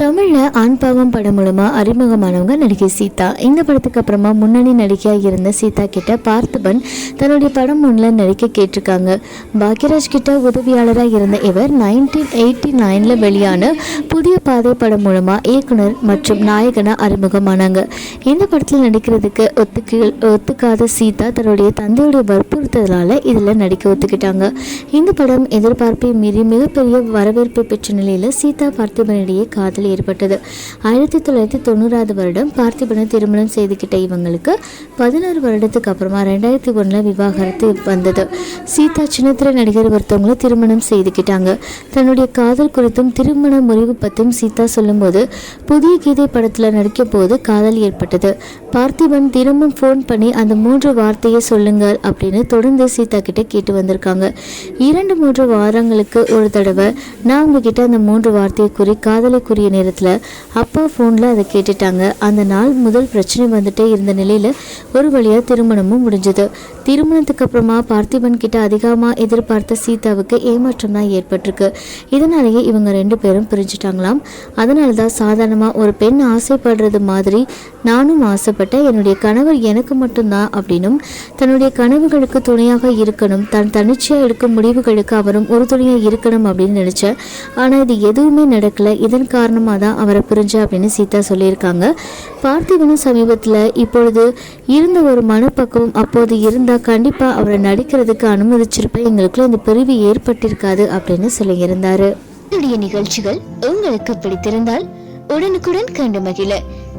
தமிழில் ஆண் பாவம் படம் மூலமாக அறிமுகமானவங்க நடிகை சீதா. இந்த படத்துக்கு அப்புறமா முன்னணி நடிகையாக இருந்த சீதா கிட்ட பார்த்திபன் தன்னுடைய படம் ஒன்றில் நடிக்க கேட்டிருக்காங்க. பாக்யராஜ் கிட்ட உதவியாளராக இருந்த இவர் நைன்டீன் எயிட்டி நைனில் வெளியான புதிய பாதை படம் மூலமாக இயக்குனர் மற்றும் நாயகனாக அறிமுகமானாங்க. இந்த படத்தில் நடிக்கிறதுக்கு ஒத்துக்கு ஒத்துக்காத சீதா தன்னுடைய தந்தையுடைய வற்புறுத்தலால் இதில் நடிக்க ஒத்துக்கிட்டாங்க. இந்த படம் எதிர்பார்ப்பை மீறி மிகப்பெரிய வரவேற்பை பெற்ற நிலையில் சீதா பார்த்திபனிடையே காதலி ஏற்பட்டது ஆயிரத்தி தொள்ளாயிரத்தி தொண்ணூறாவது வருடம் பார்த்திபனை திருமணம் செய்துக்கிட்ட இவங்களுக்கு பதினாறு வருடத்துக்கு அப்புறமா ரெண்டாயிரத்தி ஒன்றில் விவாகரத்து வந்தது. சீதா சின்னத்திர நடிகர் ஒருத்தவங்களை திருமணம் செய்துக்கிட்டாங்க தன்னுடைய காதல் குறித்தும் திருமண முறிவு பற்றியும் சீதா சொல்லும்போது புதிய கீதை படத்தில் நடிக்க போது காதல் ஏற்பட்டது. பார்த்திபன் தினமும் ஃபோன் பண்ணி அந்த மூன்று வார்த்தையை சொல்லுங்கள் அப்படின்னு தொடர்ந்து சீதா கிட்ட கேட்டு வந்திருக்காங்க. இரண்டு மூன்று வாரங்களுக்கு ஒரு தடவை நான் உங்ககிட்ட அந்த மூன்று வார்த்தையை கூறி காதலை கூறிய நேரத்தில் அப்பா ஃபோனில் அதை கேட்டுட்டாங்க. அந்த நாள் முதல் பிரச்சனை வந்துட்டே இருந்த நிலையில் ஒரு வழியாக திருமணமும் முடிஞ்சது. திருமணத்துக்கு அப்புறமா பார்த்திபன் கிட்ட அதிகமாக எதிர்பார்த்த சீதாவுக்கு ஏமாற்றம் தான் ஏற்பட்டிருக்கு. இதனாலேயே இவங்க ரெண்டு பேரும் பிரிஞ்சுட்டாங்களாம். அதனால தான் சாதாரணமாக ஒரு பெண் ஆசைப்படுறது மாதிரி நானும் ஆசைப்பட்டேன். என்னுடைய கணவர் எனக்கு மட்டும்தான் அப்படின்னும் தன்னுடைய கனவுகளுக்கு துணையாக இருக்கணும் தன் தனிச்சையாக எடுக்கும் முடிவுகளுக்கு அவரும் ஒரு துணையாக இருக்கணும் அப்படின்னு நினச்சேன். ஆனால் இது எதுவுமே நடக்கலை. இதன் காரணமாக தான் அவரை புரிஞ்சா அப்படின்னு சீதா சொல்லியிருக்காங்க. பார்த்திபனும் சமீபத்தில் இப்பொழுது இருந்த ஒரு மனப்பக்குவம் அப்போது இருந்தால் கண்டிப்பாக அவரை நடிக்கிறதுக்கு அனுமதிச்சிருப்பேன். எங்களுக்குள்ள இந்த பிரிவு ஏற்பட்டிருக்காது அப்படின்னு சொல்லியிருந்தார் என்னுடைய நிகழ்ச்சிகள் உங்களுக்கு பிடித்திருந்தால் உடனுக்குடன் கண்டு மகிழ.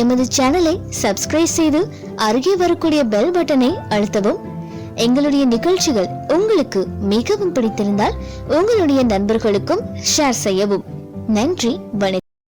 எமது சேனலை சப்ஸ்கிரைப் செய்து அருகே வரக்கூடிய பெல் பட்டனை அழுத்தவும். எங்களுடைய நிகழ்ச்சிகள் உங்களுக்கு மிகவும் பிடித்திருந்தால் உங்களுடைய நண்பர்களுக்கும் ஷேர் செய்யவும். நன்றி வணக்கம்.